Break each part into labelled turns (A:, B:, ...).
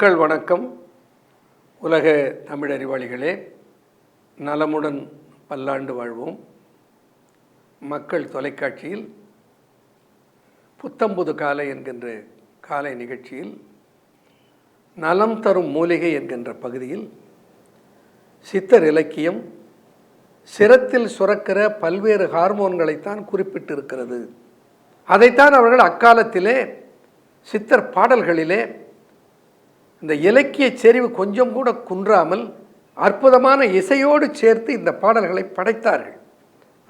A: மக்கள் வணக்கம். உலக தமிழ் அறிவாளிகளே நலமுடன் பல்லாண்டு வாழ்வோம். மக்கள் தொலைக்காட்சியில் புத்தம்புது காலை என்கின்ற காலை நிகழ்ச்சியில் நலம் தரும் மூலிகை என்கின்ற பகுதியில் சித்தர் இலக்கியம் சிரத்தில் சுரக்கிற பல்வேறு ஹார்மோன்களைத்தான் குறிப்பிட்டிருக்கிறது. அதைத்தான் அவர்கள் அக்காலத்திலே சித்தர் பாடல்களிலே இந்த இலக்கிய செறிவு கொஞ்சம் கூட குன்றாமல் அற்புதமான இசையோடு சேர்த்து இந்த பாடல்களை படைத்தார்கள்.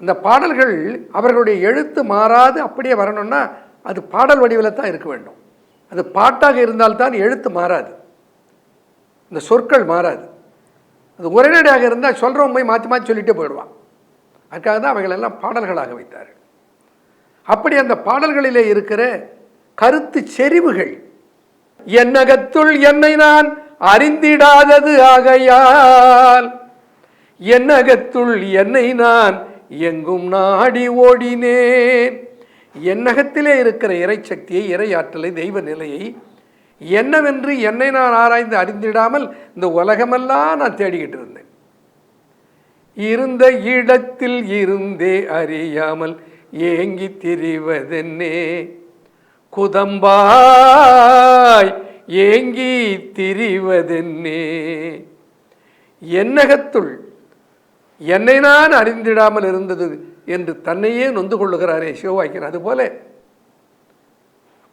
A: அந்த பாடல்கள் அவர்களுடைய எழுத்து மாறாது அப்படியே வரணும்னா அது பாடல் வடிவில் தான் இருக்க வேண்டும். அது பாட்டாக இருந்தால்தான் எழுத்து மாறாது. இந்த சொற்கள் மாறாது. அது உரைநடையாக இருந்தால் சொல்கிறவன் போய் மாற்றி மாற்றி சொல்லிட்டே போயிடுவான். அதுக்காக தான் அவைகளெல்லாம் பாடல்களாக வைத்தார்கள். அப்படி அந்த பாடல்களிலே இருக்கிற கருத்து செறிவுகள் என்னகத்துள் என்னை நான் அறிந்திடாதது ஆகையால். என்னகத்துள் என்னை நான் எங்கும் நாடி ஓடினேன். என்னகத்திலே இருக்கிற இறைச்சக்தியை இறையாற்றலை தெய்வ நிலையை என்னவென்று என்னை நான் ஆராய்ந்து அறிந்திடாமல் இந்த உலகமெல்லாம் நான் தேடிக்கிட்டு இருந்தேன். இருந்த இடத்தில் இருந்தே அறியாமல் ஏங்கி திரிவதென்னே. குதம்பாய் ஏங்கி திரிவதென்னே. என்னகத்துள் என்னை நான் அறிந்திடாமல் இருந்தது என்று தன்னையே நொந்து கொள்ளுகிறாரே சிவவாக்கியன் அதுபோல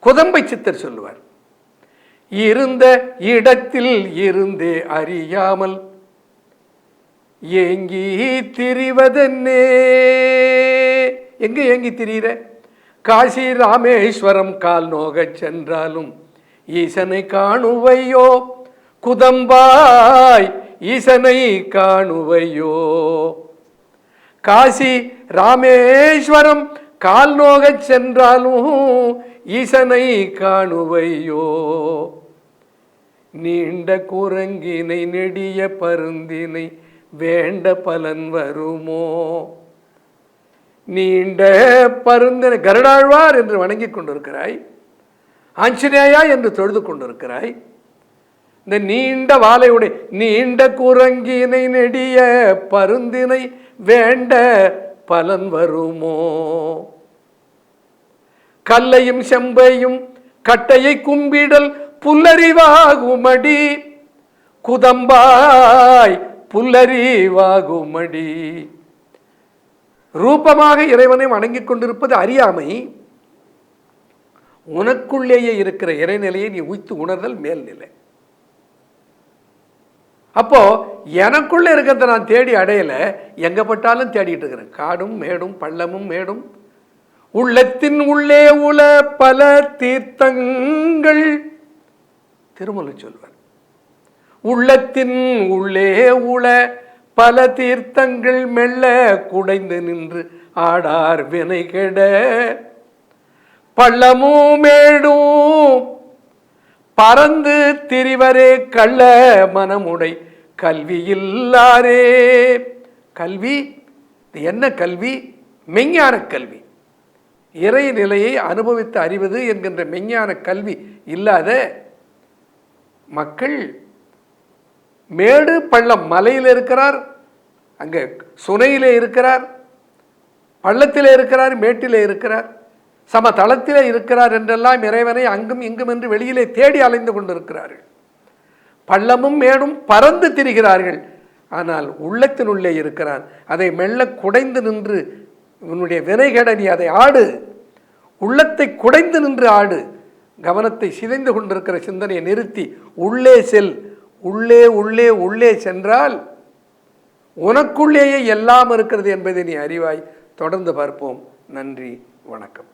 A: குதம்பை சித்தர் சொல்லுவார் இருந்த இடத்தில் இருந்தே அறியாமல் ஏங்கி திரிவதென்னே. எங்க ஏங்கி திரியிற? காசி ராமேஸ்வரம் கால் நோகச் சென்றாலும் ஈசனை காணுவையோ? குதம்பாய் ஈசனை காணுவையோ? காசி ராமேஸ்வரம் கால் நோகச் சென்றாலும் ஈசனை காணுவையோ? நீண்ட குரங்கினை நெடிய பருந்தினை வேண்ட பலன் வருமோ? நீண்ட பருந்தின கருடாழ்வார் என்று வணங்கிக் கொண்டிருக்கிறாய். ஆஞ்சநேயா என்று தொழுது கொண்டிருக்கிறாய். இந்த நீண்ட வாழையுடைய நீண்ட குரங்கினை நெடிய பருந்தினை வேண்ட பலன் வருமோ? கல்லையும் செம்பையும் கட்டையை கும்பிடல் புல்லறிவாகுமடி. குதம்பாய் புல்லறிவாகுமடி. ரூபமாக இறைவனை வணங்கிக் கொண்டிருப்பது அறியாமை. உனக்குள்ளேயே இருக்கிற இறைநிலையை நீ உய்த்து உணர்தல் மேல்நிலை. அப்போ எனக்குள்ள இருக்கிறத நான் தேடி அடையல எங்கப்பட்டாலும் தேடிட்டு இருக்கிறேன். காடும் மேடும் பள்ளமும் மேடும். உள்ளத்தின் உள்ளே உள பல தீர்த்தங்கள். திருமலை சொல்வார். உள்ளத்தின் உள்ளே உள பல தீர்த்தங்கள் மெல்ல குடைந்து நின்று ஆடார் வினை கெட. பள்ளமும் மேடும் பறந்து திரிவரே கள்ள மனமுடை கல்வி இல்லாரே கல்வி இது என்ன கல்வி? மெஞ்ஞான கல்வி. இறை நிலையை அனுபவித்து அறிவது என்கின்ற மெஞ்ஞான கல்வி இல்லாத மக்கள் மேடு பள்ளம் மலையில் இருக்கிறார் அங்கே சுனையிலே இருக்கிறார் பள்ளத்தில் இருக்கிறார் மேட்டில் இருக்கிறார் சமதளத்தில் இருக்கிறார் என்றெல்லாம் இறைவனை அங்கும் இங்கும் என்று வெளியிலே தேடி அலைந்து கொண்டிருக்கிறார்கள். பள்ளமும் மேடும் பறந்து திரிகிறார்கள். ஆனால் உள்ளத்தினுள்ளே இருக்கிறான். அதை மெல்ல குடைந்து நின்று உன்னுடைய வினைகட நீ அதை ஆடு. உள்ளத்தை குடைந்து நின்று ஆடு. கவனத்தை சிதைந்து கொண்டிருக்கிற சிந்தனையை நிறுத்தி உள்ளே செல். உள்ளே உள்ளே உள்ளே சென்றால் உனக்குள்ளேயே எல்லாம் இருக்கிறது என்பதை நீ அறிவாய். தொடர்ந்து பார்ப்போம். நன்றி வணக்கம்.